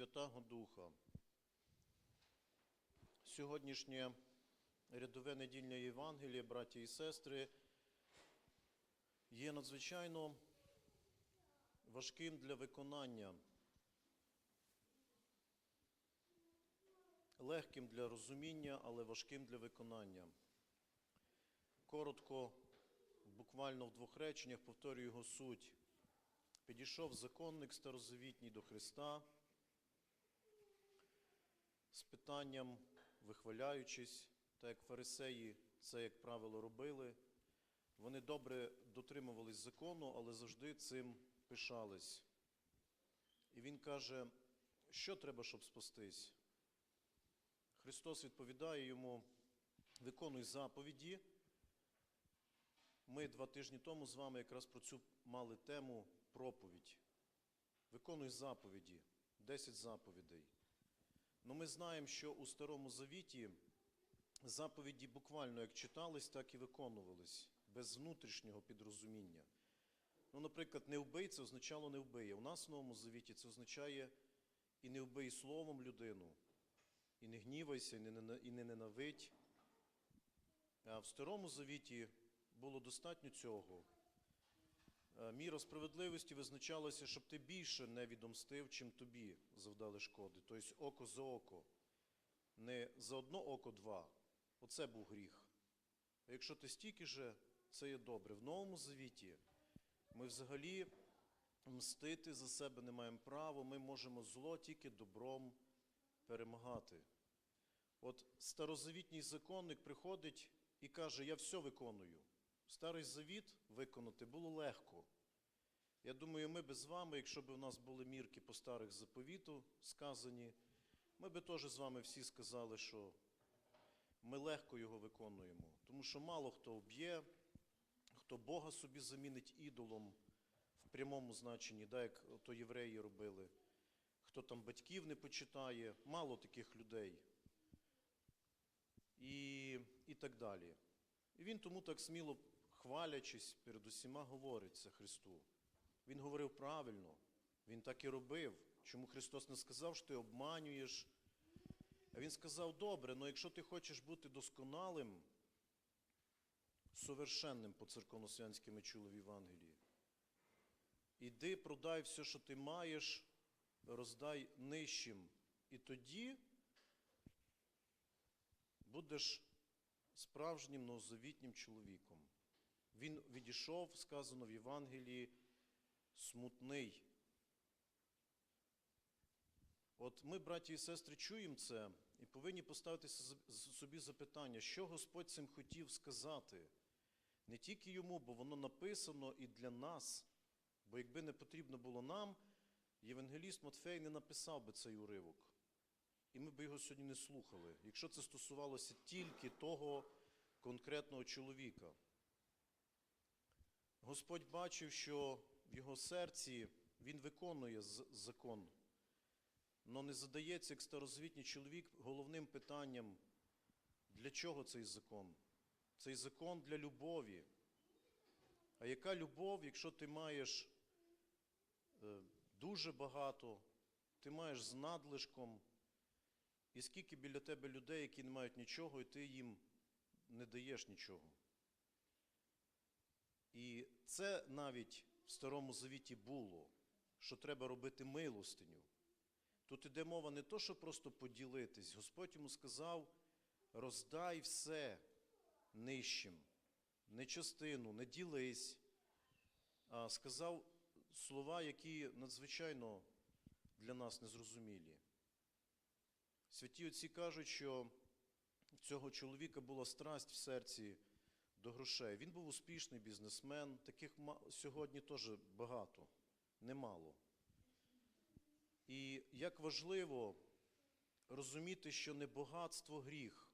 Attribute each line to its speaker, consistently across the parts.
Speaker 1: Святого Духа. Сьогоднішнє рядове недільне Євангеліє, браті і сестри, є надзвичайно важким для виконання, легким для розуміння, але важким для виконання. Коротко, буквально в двох реченнях повторюю його суть. Підійшов законник старозавітній до Христа з питанням, вихваляючись, так як фарисеї це, як правило, робили. Вони добре дотримувались закону, але завжди цим пишались. І він каже, що треба, щоб спастись? Христос відповідає йому, виконуй заповіді. Ми два тижні тому з вами якраз про цю мали тему проповідь. Виконуй заповіді, 10 заповідей. Ми знаємо, що у Старому Завіті заповіді буквально як читались, так і виконувались, без внутрішнього підрозуміння. Ну, наприклад, не вбий це означало не вбиє. У нас в Новому Завіті це означає і не вбий словом людину, і не гнівайся, і не ненавидь. А в Старому Завіті було достатньо цього. Е, Міра справедливості визначалася, щоб ти більше не відомстив, чим тобі завдали шкоди. Тобто око за око. Не за одно око два. Оце був гріх. А якщо ти стільки же, це є добре. В Новому Завіті ми взагалі мстити за себе не маємо права, ми можемо зло тільки добром перемагати. От старозавітній законник приходить і каже, я все виконую. Старий завіт виконати було легко. Я думаю, ми би з вами, якщо б у нас були мірки по старих заповіту сказані, ми би теж з вами всі сказали, що ми легко його виконуємо. Тому що мало хто вб'є, хто Бога собі замінить ідолом в прямому значенні, да, як то євреї робили, хто там батьків не почитає, мало таких людей. І, і так далі. І він тому так сміло хвалячись перед усіма говорить Христу. Він говорив правильно, він так і робив. Чому Христос не сказав, що ти обманюєш? А Він сказав, добре, але якщо ти хочеш бути досконалим, совершенним по церковнослянськи ми чули в Євангелії, іди, продай все, що ти маєш, роздай нижчим. І тоді будеш справжнім новозавітнім чоловіком. Він відійшов, сказано в Євангелії, смутний. От ми, браті і сестри, чуємо це і повинні поставити собі запитання, що Господь цим хотів сказати. Не тільки йому, бо воно написано і для нас. Бо якби не потрібно було нам, Євангеліст Матфей не написав би цей уривок. І ми б його сьогодні не слухали, якщо це стосувалося тільки того конкретного чоловіка. Господь бачив, що в його серці він виконує закон, але не задається, як старозвітній чоловік, головним питанням, для чого цей закон? Цей закон для любові. А яка любов, якщо ти маєш е, дуже багато, ти маєш з надлишком, і скільки біля тебе людей, які не мають нічого, і ти їм не даєш нічого. І це навіть в Старому Завіті було, що треба робити милостиню. Тут іде мова не то, що просто поділитись. Господь йому сказав: роздай все нижчим, не частину, не ділись. А сказав слова, які надзвичайно для нас незрозумілі. Святі отці кажуть, що в цього чоловіка була страсть в серці до грошей. Він був успішний бізнесмен, таких сьогодні теж багато, немало. І як важливо розуміти, що не багатство гріх.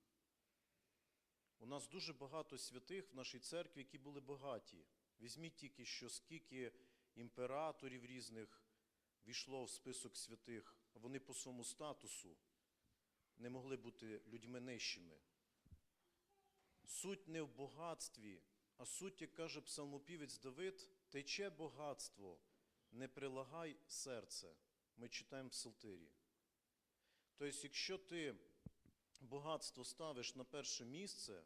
Speaker 1: У нас дуже багато святих в нашій церкві, які були багаті. Візьміть тільки, що скільки імператорів різних війшло в список святих, вони по своєму статусу не могли бути людьми нижчими. Суть не в багатстві, а суть, як каже псалмопівець Давид, тече багатство, не прилагай серце. Ми читаємо в Псалтирі. Тобто, якщо ти багатство ставиш на перше місце,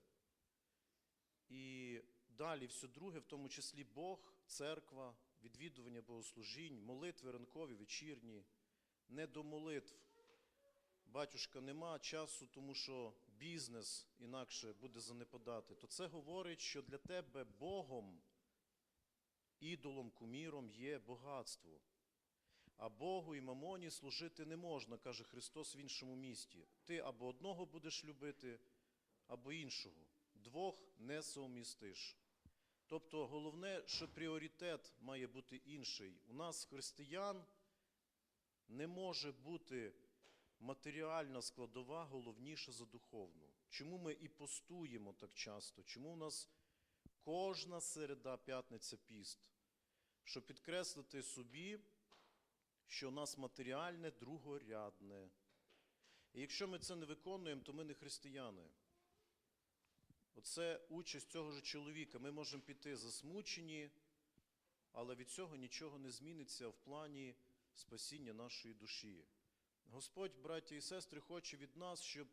Speaker 1: і далі все друге, в тому числі Бог, церква, відвідування богослужінь, молитви ранкові, вечірні, не до молитв. Батюшка, нема часу, тому що бізнес інакше буде занепадати, то це говорить, що для тебе Богом, ідолом, куміром є багатство. А Богу і мамоні служити не можна, каже Христос в іншому місті. Ти або одного будеш любити, або іншого. Двох не совмістиш. Тобто головне, що пріоритет має бути інший. У нас, християн, не може бути матеріальна складова головніша за духовну. Чому ми і постуємо так часто? Чому у нас кожна середа, п'ятниця піст? Щоб підкреслити собі, що у нас матеріальне другорядне. І якщо ми це не виконуємо, то ми не християни. Оце участь цього ж чоловіка. Ми можемо піти засмучені, але від цього нічого не зміниться в плані спасіння нашої душі. Господь, браття і сестри, хоче від нас, щоб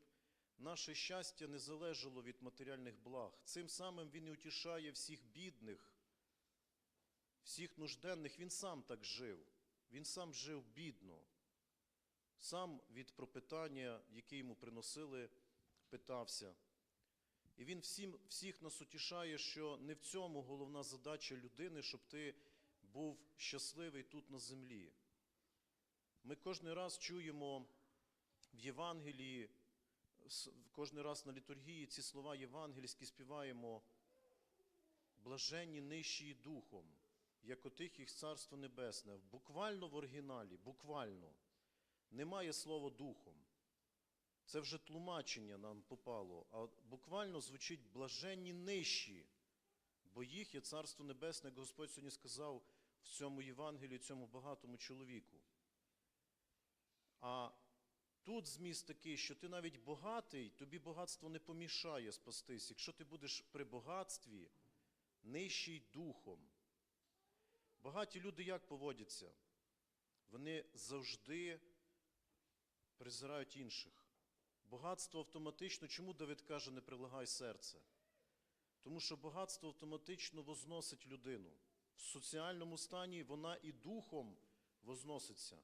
Speaker 1: наше щастя не залежало від матеріальних благ. Цим самим Він і утішає всіх бідних, всіх нужденних. Він сам так жив. Він сам жив бідно. Сам від пропитання, яке йому приносили, питався. І він всім, всіх нас утішає, що не в цьому головна задача людини, щоб ти був щасливий тут на землі. Ми кожен раз чуємо в Євангелії, кожен раз на літургії ці слова євангельські співаємо блаженні нижчі духом, як отих їх Царство Небесне. Буквально в оригіналі, буквально, немає слова духом. Це вже тлумачення нам попало, а буквально звучить блаженні нижчі, бо їх є Царство Небесне, як Господь сьогодні сказав в цьому Євангелії, цьому багатому чоловіку. А тут зміст такий, що ти навіть багатий, тобі багатство не помішає спастись. Якщо ти будеш при багатстві, нижчий духом. Багаті люди як поводяться? Вони завжди презирають інших. Багатство автоматично, чому Давид каже, не прилагай серце? Тому що багатство автоматично возносить людину. В соціальному стані вона і духом возноситься.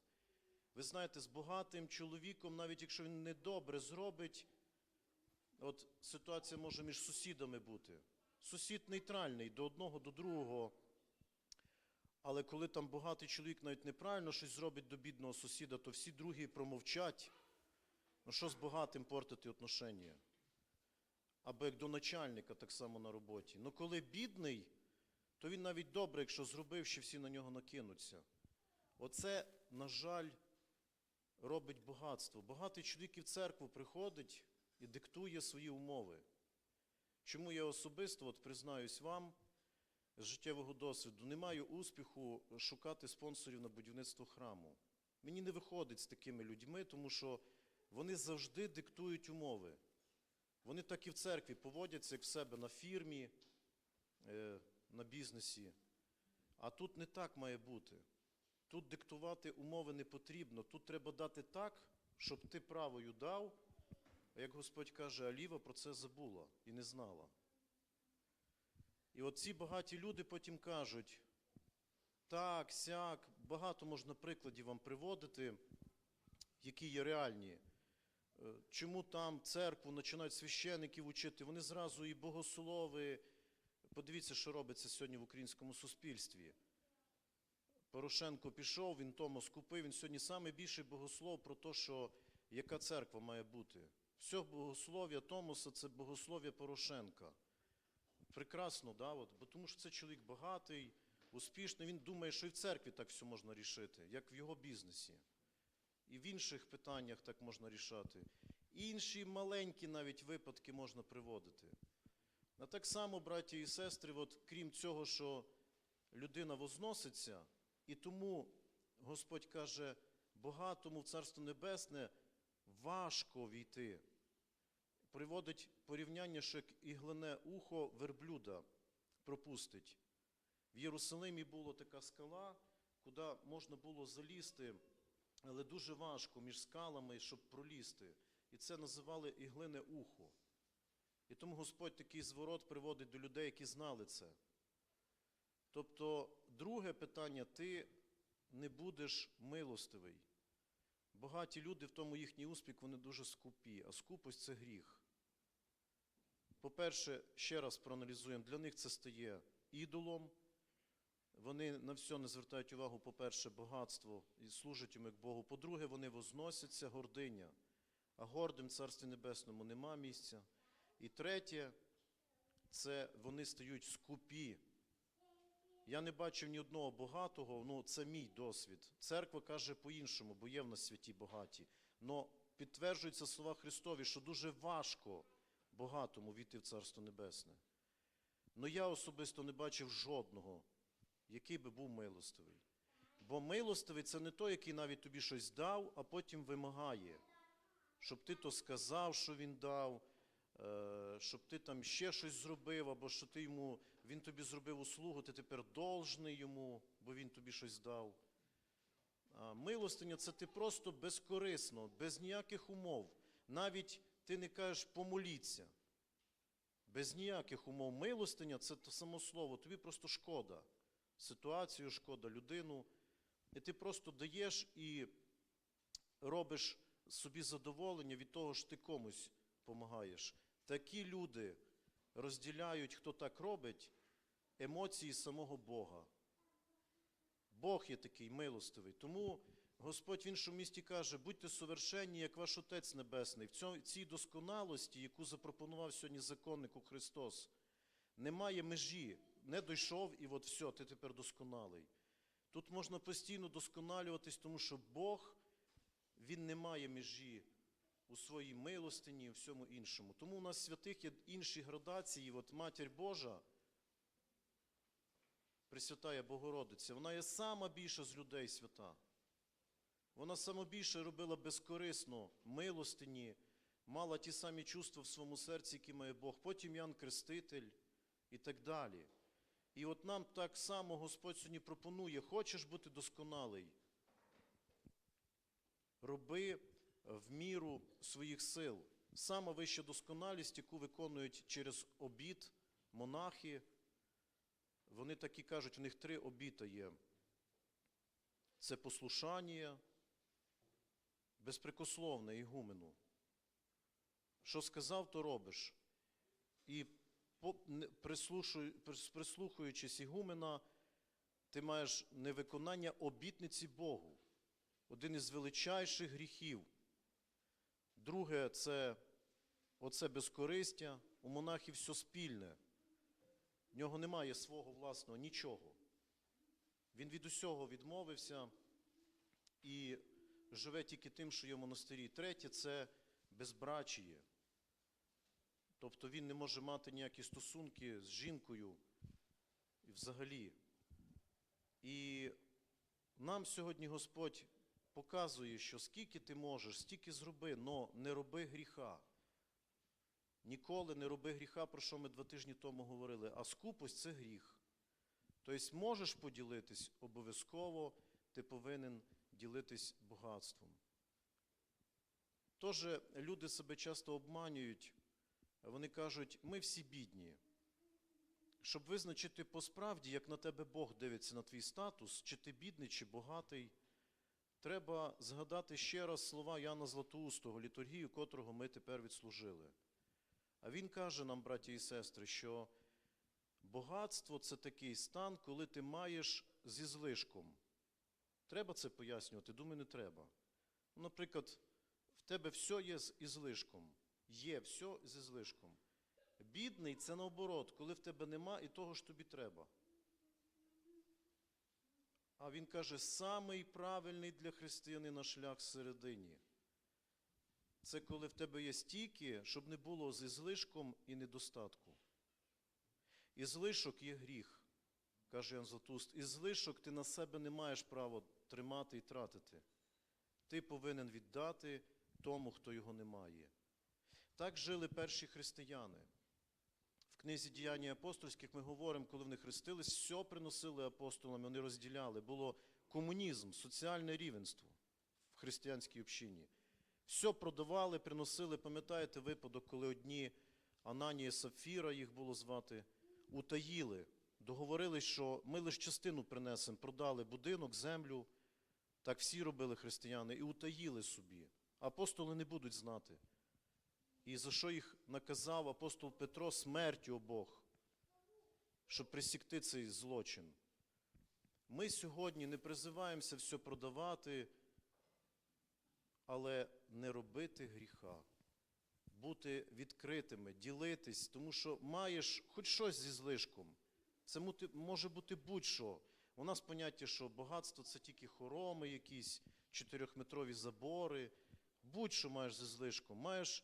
Speaker 1: Ви знаєте, з багатим чоловіком, навіть якщо він недобре зробить, от ситуація може між сусідами бути. Сусід нейтральний до одного, до другого. Але коли там багатий чоловік навіть неправильно щось зробить до бідного сусіда, то всі другі промовчать. Ну що з багатим портити отношення? Або як до начальника так само на роботі. Ну коли бідний, то він навіть добре, якщо зробив, що всі на нього накинуться. Оце, на жаль, робить багатство. Багатий чоловік і в церкву приходить і диктує свої умови. Чому я особисто, от признаюсь вам, з життєвого досвіду, не маю успіху шукати спонсорів на будівництво храму. Мені не виходить з такими людьми, тому що вони завжди диктують умови. Вони так і в церкві поводяться, як в себе на фірмі, е, на бізнесі. А тут не так має бути. Тут диктувати умови не потрібно. Тут треба дати так, щоб ти правою дав, а як Господь каже, Аліва про це забула і не знала. І от ці багаті люди потім кажуть, так, сяк, багато можна прикладів вам приводити, які є реальні. Е, Чому там церкву починають священиків учити? Вони зразу і богослови. Подивіться, що робиться сьогодні в українському суспільстві. Порошенко пішов, він тому скупив, він сьогодні найбільший богослов про те, що яка церква має бути. Все богослов'я Томоса це богослов'я Порошенка. Прекрасно, да? От, бо тому що це чоловік багатий, успішний. Він думає, що і в церкві так все можна рішити, як в його бізнесі. І в інших питаннях так можна рішати. Інші маленькі навіть випадки можна приводити. А так само, браті і сестри, от, крім цього, що людина возноситься, і тому Господь каже, багатому в Царство Небесне важко війти. Приводить порівняння, що як іглине ухо верблюда пропустить. В Єрусалимі була така скала, куди можна було залізти але дуже важко між скалами, щоб пролізти. І це називали іглине ухо. І тому Господь такий зворот приводить до людей, які знали це. Тобто, друге питання, ти не будеш милостивий. Багаті люди, в тому їхній успіх, вони дуже скупі, а скупость це гріх. По-перше, ще раз проаналізуємо, для них це стає ідолом. Вони на все не звертають увагу, по-перше, багатство і служать йому як Богу. По-друге, вони возносяться гординя, а гордим в Царстві Небесному нема місця. І третє, це вони стають скупі. Я не бачив ні одного багатого, ну це мій досвід. Церква каже по-іншому, бо є в нас святі багаті. Но підтверджуються слова Христові, що дуже важко багатому війти в Царство Небесне. Но я особисто не бачив жодного, який би був милостивий. Бо милостивий це не той, який навіть тобі щось дав, а потім вимагає, щоб ти то сказав, що він дав, е, щоб ти там ще щось зробив, або що ти йому, він тобі зробив услугу, ти тепер должний йому, бо він тобі щось дав. Милостиня це ти просто безкорисно, без ніяких умов. Навіть ти не кажеш помоліться. Без ніяких умов милостиня це те само слово, тобі просто шкода. Ситуацію шкода, людину. І ти просто даєш і робиш собі задоволення від того, що ти комусь допомагаєш. Такі люди розділяють, хто так робить, емоції самого Бога. Бог є такий милостивий. Тому Господь в іншому місті каже: будьте совершенні, як ваш Отець Небесний. В цій досконалості, яку запропонував сьогодні законнику Христос, немає межі. Не дійшов, і от все, ти тепер досконалий. Тут можна постійно досконалюватись, тому що Бог, Він не має межі у своїй милостині і всьому іншому. Тому у нас святих є інші градації. От Матір Божа, Пресвятая Богородиця, вона є сама більша з людей свята. Вона сама більше робила безкорисно милостині, мала ті самі чувства в своєму серці, які має Бог. Потім Ян Креститель і так далі. І от нам так само Господь сьогодні пропонує: хочеш бути досконалий, роби в міру своїх сил. Сама вища досконалість, яку виконують через обід монахи. Вони так і кажуть, у них три обіта є. Це послушання, безпрекословне ігумену. Що сказав, то робиш. І прислухаючись ігумена, ти маєш невиконання обітниці Богу. Один із величайших гріхів. Друге це оце безкористя. У монахів все спільне. В нього немає свого власного нічого. Він від усього відмовився і живе тільки тим, що є в монастирі. Третє це безбрачіє. Тобто він не може мати ніякі стосунки з жінкою взагалі. І нам сьогодні Господь показує, що скільки ти можеш, стільки зроби, но не роби гріха. Ніколи не роби гріха, про що ми два тижні тому говорили, а скупость це гріх. Тобто можеш поділитись обов'язково, ти повинен ділитись багатством. Тож люди себе часто обманюють, вони кажуть, ми всі бідні. Щоб визначити по справді, як на тебе Бог дивиться на твій статус, чи ти бідний, чи багатий, треба згадати ще раз слова Яна Златоустого, літургію котрого ми тепер відслужили. А він каже нам, браті і сестри, що багатство це такий стан, коли ти маєш зі злишком. Треба це пояснювати? Думаю, не треба. Наприклад, в тебе все є з ізлишком. Є все з ізлишком. Бідний це наоборот, коли в тебе нема і того ж тобі треба. А він каже, самий правильний для християнина шлях середині. Це коли в тебе є стільки, щоб не було з ізлишком і недостатку. Ізлишок є гріх, каже Ян Златуст. Ізлишок ти на себе не маєш права тримати і тратити. Ти повинен віддати тому, хто його не має. Так жили перші християни. Книзі діяння апостольських ми говоримо, коли вони хрестились, все приносили апостолам, вони розділяли. Було комунізм, соціальне рівенство. В християнській общині. Все продавали, приносили, пам'ятаєте випадок, коли одні Ананія Сапфіра, їх було звати, утаїли, договорились, що ми лише частину принесемо, продали будинок, землю, так всі робили християни, і утаїли собі. Апостоли не будуть знати. І за що їх наказав апостол Петро смертю обох, щоб присікти цей злочин. Ми сьогодні не призиваємося все продавати, але не робити гріха, бути відкритими, ділитись, тому що маєш хоч щось зі злишком. Це може бути будь-що. У нас поняття, що багатство це тільки хороми, якісь чотирьохметрові забори. Будь-що маєш зі злишком. Маєш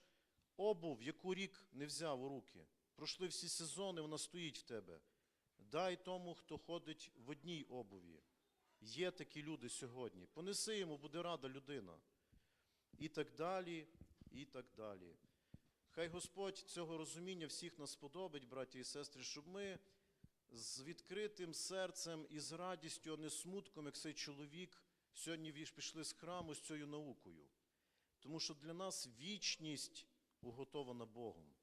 Speaker 1: обув, яку рік не взяв у руки. Пройшли всі сезони, вона стоїть в тебе. Дай тому, хто ходить в одній обуві. Є такі люди сьогодні. Понеси йому, буде рада людина. І так далі, і так далі. Хай Господь цього розуміння всіх нас сподобить, браті і сестри, щоб ми з відкритим серцем і з радістю, а не смутком, як цей чоловік, сьогодні пішли з храму з цією наукою. Тому що для нас вічність уготована Богом.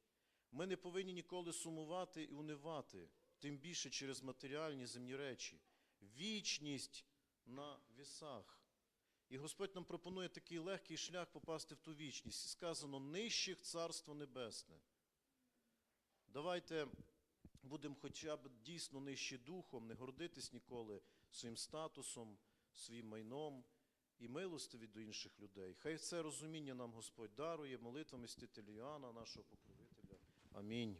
Speaker 1: Ми не повинні ніколи сумувати і унивати, тим більше через матеріальні земні речі. Вічність на вісах. І Господь нам пропонує такий легкий шлях попасти в ту вічність. Сказано, нижчих царство небесне. Давайте будемо хоча б дійсно нижчі духом, не гордитись ніколи своїм статусом, своїм майном і милостиві до інших людей. Хай це розуміння нам Господь дарує молитвами стителя нашого покровителя. Амінь.